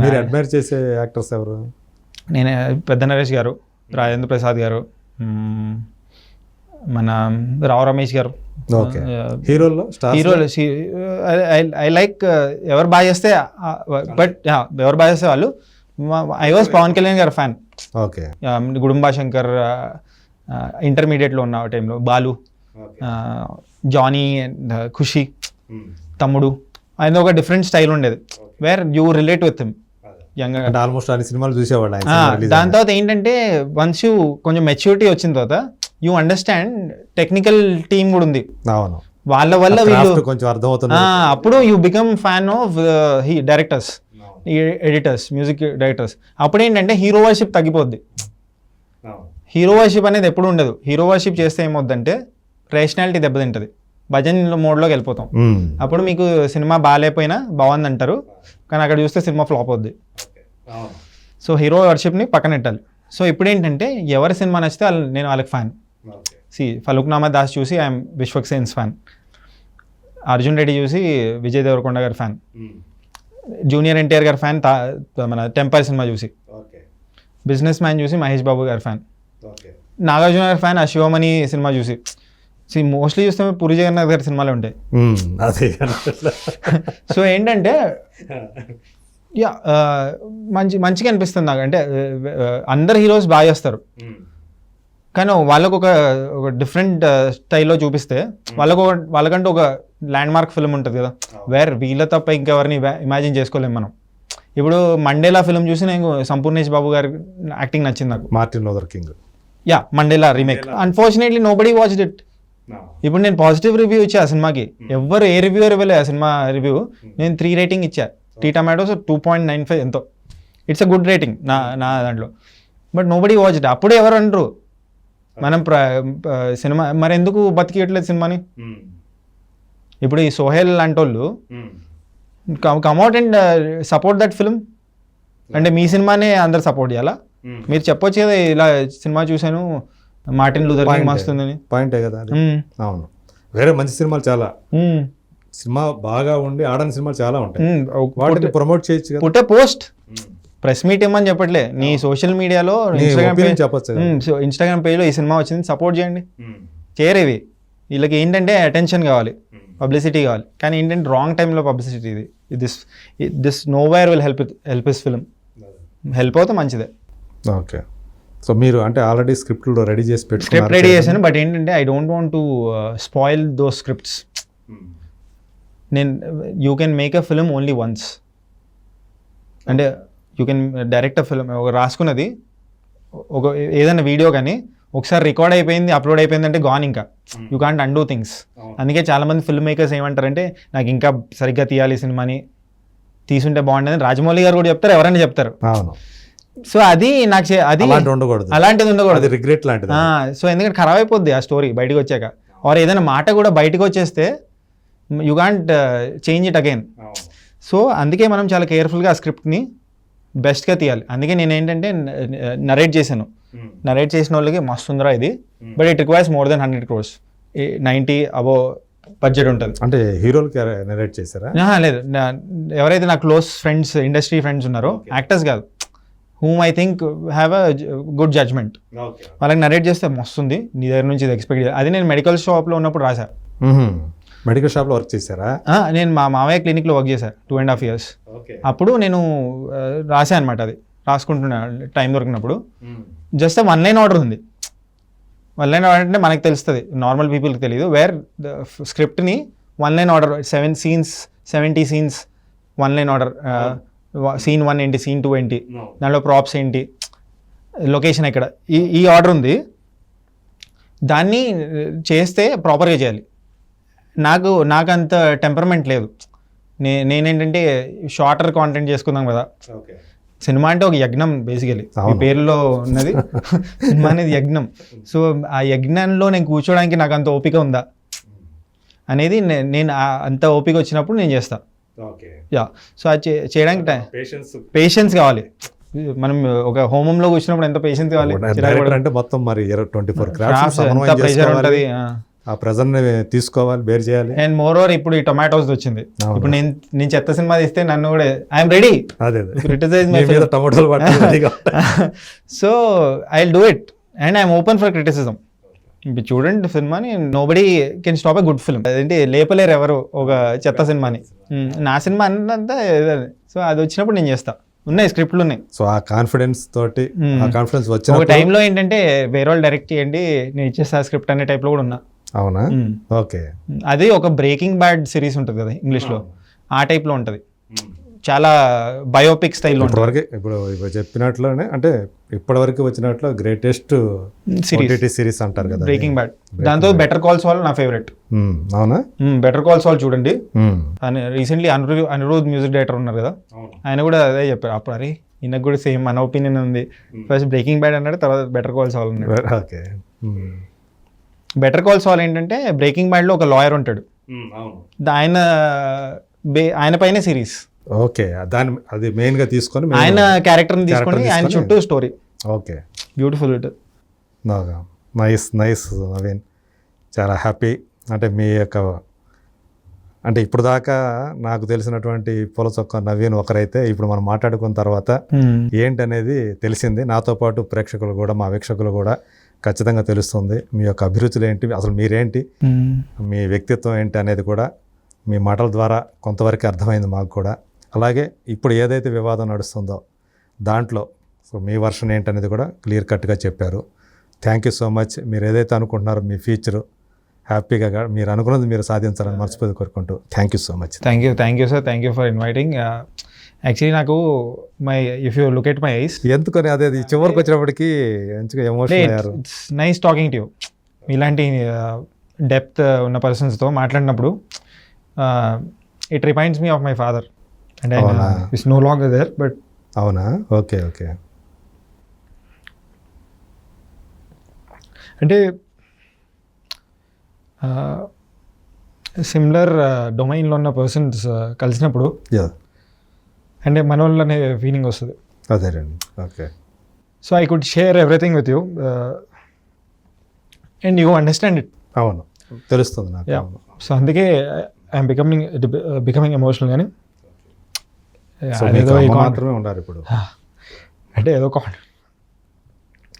మీరు అడ్మైర్ చేసే యాక్టర్స్ ఎవరు? నేను పెద్ద నరేష్ గారు రాజేంద్ర ప్రసాద్ గారు మన రావు రమేష్ గారు. ఓకే. హీరోల్లో? హీరోలు ఐ లైక్ ఎవరు బాగా చేస్తే బట్ ఎవరు బాగా చేస్తే వాళ్ళు ఐ వాజ్ పవన్ కళ్యాణ్ గారు ఫ్యాన్. ఓకే. గుడుంబా శంకర్ ఇంటర్మీడియట్లో ఉన్న టైంలో బాలు జానీ అండ్ ఖుషి తమ్ముడు ఆయన ఒక డిఫరెంట్ స్టైల్ ఉండేది. Where you relate with him young almost అన్ని సినిమాలు release దాని తర్వాత ఏంటంటే వన్స్ యూ కొంచెం మెచ్యూరిటీ వచ్చిన తర్వాత యూ అండర్స్టాండ్ టెక్నికల్ టీమ్ కూడా ఉంది. అవును. వాళ్ళ వల్ల వీళ్ళు కొంచెం అర్థమవుతుంది అప్పుడు you become fan of he directors editors music directors అప్పుడు ఏంటంటే హీరో వర్షిప్ తగ్గిపోద్ది. హీరో వర్షిప్ అనేది ఎప్పుడు ఉండదు. హీరో వర్షిప్ చేస్తే ఏమవుద్దంటే రేషనాలిటీ దెబ్బతింటది. భజన్ మోడ్లోకి వెళ్ళిపోతాం. అప్పుడు మీకు సినిమా బాగాలేకపోయినా బాగుంది అంటారు కానీ అక్కడ చూస్తే సినిమా ఫ్లాప్ అవుద్ది. సో హీరో వర్షిప్ని పక్కన పెట్టాలి. సో ఇప్పుడు ఏంటంటే ఎవరి సినిమా నచ్చితే వాళ్ళు నేను వాళ్ళకి ఫ్యాన్ సి ఫలుక్నామా దాస్ చూసి I'm Vishwak sense fan Arjun Reddy చూసి విజయ్ దేవరకొండ గారి ఫ్యాన్ జూనియర్ ఎన్టీఆర్ గారి ఫ్యాన్ మన టెంపర్ సినిమా చూసి. బిజినెస్ మ్యాన్ చూసి మహేష్ బాబు గారి ఫ్యాన్ నాగార్జున గారి ఫ్యాన్ ఆ శివమణి సినిమా చూసి. సి మోస్ట్లీ చూస్తే పూరి జగన్నాథ్ గారి సినిమాలే ఉంటాయి. మ్మ్. అదే. సో ఏంటంటే యా మంచి మంచిగా అనిపిస్తుంది నాకు. అంటే అందరు హీరోస్ బాగా చేస్తారు. కానీ వాళ్ళకు ఒక ఒక డిఫరెంట్ స్టైల్లో చూపిస్తే వాళ్ళకు ఒక వాళ్ళకంటూ ఒక ల్యాండ్ మార్క్ ఫిల్మ్ ఉంటుంది కదా. వేర్ వీళ్ళ తప్ప ఇంకెవరిని ఇమాజిన్ చేసుకోలేము మనం. ఇప్పుడు మండేలా ఫిల్మ్ చూసి నేను సంపూర్ణేష్ బాబు గారి యాక్టింగ్ నచ్చింది నాకు. Martin Luther King yeah Mandela remake unfortunately nobody watch it ఇప్పుడు నేను పాజిటివ్ రివ్యూ ఇచ్చా ఆ సినిమాకి. ఎవ్వరు ఏ రివ్యూర్ ఇవ్వలే ఆ సినిమా రివ్యూ నేను త్రీ రేటింగ్ ఇచ్చా. Tea tomatoes two point nine five ఎంతో. ఇట్స్ అ గుడ్ రేటింగ్ నా నా దాంట్లో. But nobody watch it అప్పుడు ఎవరు అనరు? మనం సినిమా మరి ఎందుకు బతికియట్లేదు సినిమాని? ఇప్పుడు ఈ సోహెల్ లాంటి వాళ్ళు come out and support that film అంటే మీ సినిమానే అందరు సపోర్ట్ చేయాలా? మీరు చెప్పొచ్చు కదా ఇలా సినిమా చూశాను మార్టిన్ లూథర్ కింగ్ మస్తుందని పాయింటే కదా అది. అవును. వేరే మంచి సినిమాలు చాలా. సినిమా బాగా ఉండి ఆడని సినిమాలు చాలా ఉంటాయి. వాటిని ప్రమోట్ చేయొచ్చు కదా. పుట్టే పోస్ట్. ప్రెస్ మీట్ ఇమ్మని చెప్పట్లే. నీ సోషల్ మీడియాలో ఇన్స్టాగ్రామ్ opinion చెప్పొచ్చు ఇన్స్టాగ్రామ్ పేజ్లో ఈ సినిమా వచ్చింది. సపోర్ట్ చేయండి. చేయరు ఇవి. వీళ్ళకి ఏంటంటే అటెన్షన్ కావాలి. పబ్లిసిటీ కావాలి. కానీ ఏంటంటే రాంగ్ టైంలో పబ్లిసిటీ ఇది. This this no wire will help help his film help అవుతే మంచిదే. ఓకే. సో మీరు అంటే ఆల్రెడీ స్క్రిప్ట్లు రెడీ చేసి స్క్రిప్ట్ పెట్టుకున్నారు రెడీ చేశాను బట్ ఏంటంటే I don't want to spoil those scripts నేను you can make a film only once అంటే you can direct a film ఒక రాసుకున్నది ఒక ఏదైనా వీడియో కానీ ఒకసారి రికార్డ్ అయిపోయింది అప్లోడ్ అయిపోయింది అంటే గాన్ ఇంకా. యూ కాంట్ అండూ థింగ్స్ అందుకే చాలా మంది ఫిల్మ్ మేకర్స్ ఏమంటారంటే నాకు ఇంకా సరిగ్గా తీయాలి సినిమాని తీసుంటే బాగుండేది రాజమౌళి గారు కూడా చెప్తారు ఎవరైనా చెప్తారు. అవును. సో అది నాకు అది అలాంటి ఉండకూడదు. అలాంటిది ఉండకూడదు. రిగ్రెట్ లాంటిది సో ఎందుకంటే ఖరాబ్ అయిపోద్ది ఆ స్టోరీ బయటకు వచ్చాక. ఆర్ ఏదైనా మాట కూడా బయటకు వచ్చేస్తే you can't change it again so అందుకే మనం చాలా కేర్ఫుల్గా ఆ స్క్రిప్ట్ని బెస్ట్గా తీయాలి. అందుకే నేను ఏంటంటే నరేట్ చేశాను. నరేట్ చేసిన వాళ్ళకి మస్తు ఉందిరా ఇది. But it requires more than hundred crores ninety above budget ఉంటుంది. అంటే హీరోలకి నెరేట్ చేశారా? లేదు. ఎవరైతే నా క్లోజ్ ఫ్రెండ్స్ ఇండస్ట్రీ ఫ్రెండ్స్ ఉన్నారో యాక్టర్స్ కాదు. Whom I think have a good judgement వాళ్ళకి నరేట్ చేస్తే మస్తుంది. నీ దగ్గర నుంచి ఇది ఎక్స్పెక్ట్ అది నేను మెడికల్ షాప్లో ఉన్నప్పుడు రాశా. మెడికల్ షాప్లో వర్క్ చేశారా? నేను మా మామయ్య క్లినిక్లో వర్క్ చేశాను టూ అండ్ హాఫ్ ఇయర్స్ అప్పుడు నేను ఆ, రాశా అనమాట అది. రాసుకుంటున్నా టైం దొరికినప్పుడు. జస్ట్ వన్ లైన్ ఆర్డర్ ఉంది. వన్ లైన్ ఆర్డర్ అంటే మనకు తెలుస్తుంది. నార్మల్ పీపుల్కి తెలియదు where the స్క్రిప్ట్ని one line order seven scenes seventy scenes one line order scene one ఏంటి సీన్ టూ ఏంటి దాంట్లో ప్రాప్స్ ఏంటి లొకేషన్ ఎక్కడ? ఈ ఈ ఆర్డర్ ఉంది. దాన్ని చేస్తే ప్రాపర్గా చేయాలి. నాకు నాకు అంత టెంపర్మెంట్ లేదు. నే నేనేంటంటే షార్టర్ కాంటెంట్ చేసుకుందాం కదా. సినిమా అంటే ఒక యజ్ఞం బేసికలీ ఈ. పేరులో ఉన్నది. సినిమా అనేది యజ్ఞం. సో ఆ యజ్ఞంలో నేను కూర్చోడానికి నాకు అంత ఓపిక ఉందా? అనేది నే- నేను అంత ఓపిక వచ్చినప్పుడు నేను చేస్తా. యా. సో అది చేయడానికి టైం పేషెన్స్ కావాలి. మనం ఒక హోమంలో కూర్చున్నప్పుడు ఎంత పేషెన్స్ కావాలి. అంటే మొత్తం మరి ట్వంటీ ఫోర్ ప్రెషర్ ఉంటుంది? ఆ. ప్రెజర్ని తీసుకోవాలి బేర్ చేయాలి. అండ్ మోర్ ఓవర్ ఇప్పుడు ఈ టొమాటోస్ వచ్చింది. ఇప్పుడు నేను నేను చెత్త సినిమా తీస్తే నన్ను కూడా ఐఎమ్ రెడీ అదే క్రిటిసైజ్ మీ టమాటోలు so I do it and I'm open for criticism చూడండి సినిమాని nobody can stop a good film అదేంటి లేపలేరు ఎవరు ఒక చెత్త సినిమాని. నా సినిమా అన్నంతా సో అది వచ్చినప్పుడు నేను చేస్తా. ఉన్నాయి స్క్రిప్ట్లు ఉన్నాయి. సో ఆ కాన్ఫిడెన్స్ తోటి. ఆ కాన్ఫిడెన్స్ ఒక వచ్చిన టైంలో ఏంటంటే వేరే వాళ్ళు డైరెక్ట్ చేయండి నేను ఇచ్చేస్తా స్క్రిప్ట్ అనే టైప్లో కూడా ఉన్నా. అవునా. ఓకే. అది ఒక బ్రేకింగ్ బ్యాడ్ సిరీస్ ఉంటుంది కదా ఇంగ్లీష్లో ఆ టైప్లో ఉంటుంది. చాలా బయోపిక్ స్టైల్లో ఉంటుంది. ఇప్పటివరకు ఇప్పుడు ఇప్పుడు చెప్పినట్లోనే అంటే ఇప్పటివరకు వచ్చినట్లు గ్రేటెస్ట్ సిరీస్ సిరీస్ అంటారు కదా బ్రేకింగ్ బ్యాడ్ దాంతో బెటర్ కాల్స్ వాళ్ళు నా ఫేవరెట్ Hmm. అవునా? బెటర్ కాల్స్ వాళ్ళు చూడండి. Recently Anirudh Anirudh music director ఉన్నారు కదా. ఆయన కూడా అదే చెప్పారు. అప్పుడు అరే ఈయనకు కూడా సేమ్ మన ఒపీనియన్ ఉంది. ఫస్ట్ బ్రేకింగ్ బ్యాడ్ అన్నాడు తర్వాత బెటర్ కాల్స్ వాళ్ళు ఉన్నాడు ఓకే. బెటర్ కాల్స్ వాళ్ళు ఏంటంటే బ్రేకింగ్ బ్యాడ్లో ఒక లాయర్ ఉంటాడు. దా- ఆయన బే ఆయన పైనే సిరీస్ ఓకే దాని అది మెయిన్గా తీసుకొని ఆయన క్యారెక్టర్ని తీసుకొని ఆయన చుట్టూ story okay. Beautiful it nice nice Naveen. చాలా హ్యాపీ అంటే మీ యొక్క అంటే ఇప్పుడు దాకా నాకు తెలిసినటువంటి పూల చొక్క నవీన్ ఒకరైతే ఇప్పుడు మనం మాట్లాడుకున్న తర్వాత ఏంటనేది తెలిసింది. నాతో పాటు ప్రేక్షకులు కూడా మా వీక్షకులు కూడా ఖచ్చితంగా తెలుస్తుంది. మీ యొక్క అభిరుచులు ఏంటి అసలు మీరేంటి మీ వ్యక్తిత్వం ఏంటి అనేది కూడా మీ మాటల ద్వారా కొంతవరకు అర్థమైంది మాకు కూడా. అలాగే ఇప్పుడు ఏదైతే వివాదం నడుస్తుందో దాంట్లో సో మీ వర్షన్ ఏంటనేది కూడా క్లియర్ కట్గా చెప్పారు. థ్యాంక్ యూ సో మచ్ మీరు ఏదైతే అనుకుంటున్నారో మీ ఫ్యూచరు హ్యాపీగా మీరు అనుకున్నది మీరు సాధించాలని మనస్ఫూర్తి కోరుకుంటూ thank you so much thank you thank you sir thank you for inviting actually నాకు my if you look at my eyes ఎందుకని అదే అది చివరికి వచ్చినప్పటికీ మంచిగా ఎమోషనల్ అయ్యారు. It's nice talking to you ఇలాంటి డెప్త్ ఉన్న పర్సన్స్తో మాట్లాడినప్పుడు it reminds me of my father and అవునా? It's no long there but అవునా? Okay okay. అంటే సిమిలర్ డొమైన్లో ఉన్న పర్సన్స్ కలిసినప్పుడు యా అంటే మనోళ్ళు అనే ఫీలింగ్ వస్తుంది. అదేనండి okay. So I could share everything with you and you understand it అవును. తెలుస్తుంది నాకు. సో అందుకే ఐఎమ్ బికమింగ్ బికమింగ్ ఎమోషనల్ కానీ con- మాత్రమే ఉన్నారు ఇప్పుడు. అంటే ఏదో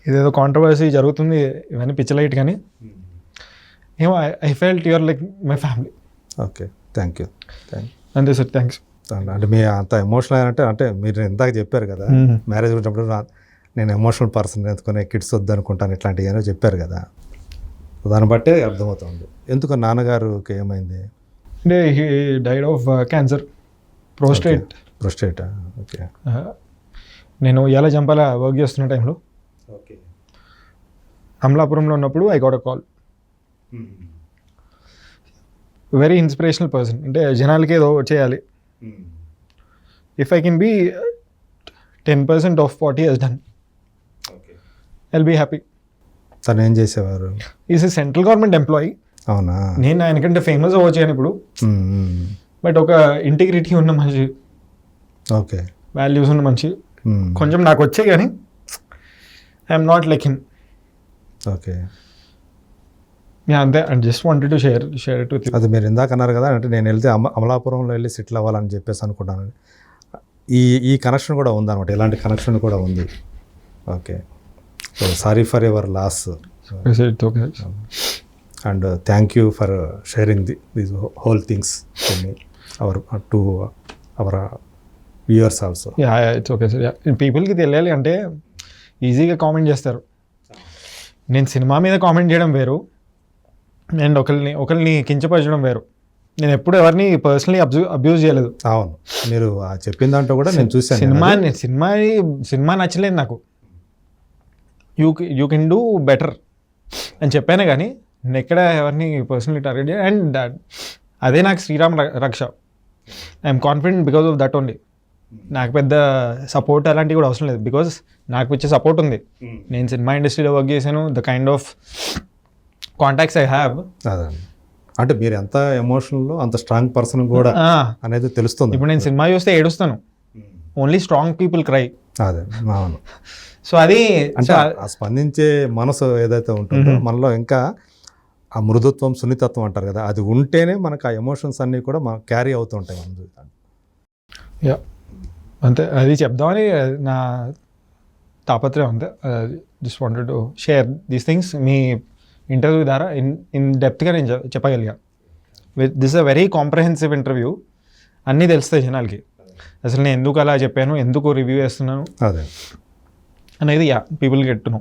ఇదేదో కాంట్రవర్సీ జరుగుతుంది ఇవన్నీ పిచ్చలైట్ కానీ. ఏమో I felt your like my family okay thank you అంతే సార్ థ్యాంక్స్ అంటే మీ అంత ఎమోషనల్ అంటే అంటే మీరు ఇందాక చెప్పారు కదా. మ్యారేజ్ గురించినప్పుడు నా- నేను ఎమోషనల్ పర్సన్ ఎందుకునే కిడ్స్ వద్దు అనుకుంటాను ఇట్లాంటివి ఏమో చెప్పారు కదా. దాన్ని బట్టే అర్థమవుతుంది. ఎందుకు నాన్నగారుకి ఏమైంది? అంటే he died of cancer prostate prostate okay నేను ఎలా జంపాల వర్క్ చేస్తున్న టైంలో ఓకే అమలాపురంలో ఉన్నప్పుడు I got a call very inspirational person అంటే జనాలకి ఏదో చేయాలి. If I can be ten percent of he he's done I'll be happy తను ఏం చేసేవారు? Is a central government employee అవునా? నేను ఆయనకంటే ఫేమస్ అవ్వచ్చు కానీ ఇప్పుడు. మ్మ్, మ్మ్. బట్ ఒక ఇంటిగ్రిటీ ఉన్న మనిషి. ఓకే. వాల్యూస్ ఉన్న మనిషి. మ్మ్. కొంచెం నాకు వచ్చే కానీ I'm not like him okay. అంతే. And just wanted to share share with అది మీరు ఇందాక అన్నారు కదా అంటే నేను వెళ్తే అమ అమలాపురంలో వెళ్ళి సెటిల్ అవ్వాలని చెప్పేసి అనుకున్నాను. ఈ ఈ కనెక్షన్ కూడా ఉందన్నమాట. ఇలాంటి కనెక్షన్ కూడా ఉంది. Okay. So sorry for your loss and thank you for sharing the these whole things our to our viewers also yeah it's okay sir పీపుల్కి తెలియాలి అంటే ఈజీగా కామెంట్ చేస్తారు. నేను సినిమా మీద కామెంట్ చేయడం వేరు. అండ్ ఒకరిని ఒకరిని కించపరచడం వేరు. నేను ఎప్పుడు ఎవరిని పర్సనలీ అబ్జూ అబ్యూజ్ చేయలేదు. అవును. మీరు చెప్పిన దాంట్లో కూడా నేను చూశాను సినిమా సినిమా సినిమా నచ్చలేదు నాకు. You you can do better అని చెప్పాను కానీ నేను ఎక్కడ ఎవరిని పర్సనలీ టార్గెట్ చేయ అండ్ అదే నాకు శ్రీరామ్ రక్ష. I'm confident because of that only నాకు పెద్ద సపోర్ట్ అలాంటివి కూడా అవసరం లేదు. బికాస్ నాకు వచ్చే సపోర్ట్ ఉంది. నేను సినిమా ఇండస్ట్రీలో వర్క్ చేశాను. The kind of contacts I have అంటే మీరు ఎంత ఎమోషనల్ అంత స్ట్రాంగ్ పర్సన్ కూడా అనేది తెలుస్తుంది. ఇప్పుడు నేను సినిమా చూస్తే ఏడుస్తాను. ఓన్లీ స్ట్రాంగ్ పీపుల్ క్రై అదే అవును. సో అది అంటే ఆ స్పందించే మనసు ఏదైతే ఉంటుందో మనలో ఇంకా ఆ మృదుత్వం సున్నితత్వం అంటారు కదా అది ఉంటేనే మనకు ఆ ఎమోషన్స్ అన్నీ కూడా మన క్యారీ అవుతూ ఉంటాయి మన జీవితాన్ని యా అంతే అది చెప్దామని నా తాపత్రయం అంతే. Just wanted to share these things me interview ద్వారా ఇన్ ఇన్ డెప్త్గా నేను చెప్పగలిగా. With this a very comprehensive interview అన్నీ తెలుస్తాయి జనాలకి. అసలు నేను ఎందుకు అలా చెప్పాను ఎందుకు రివ్యూ చేస్తున్నాను అదే. అనేది yeah people get to know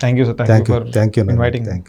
thank you sir thank you for thank you inviting thank you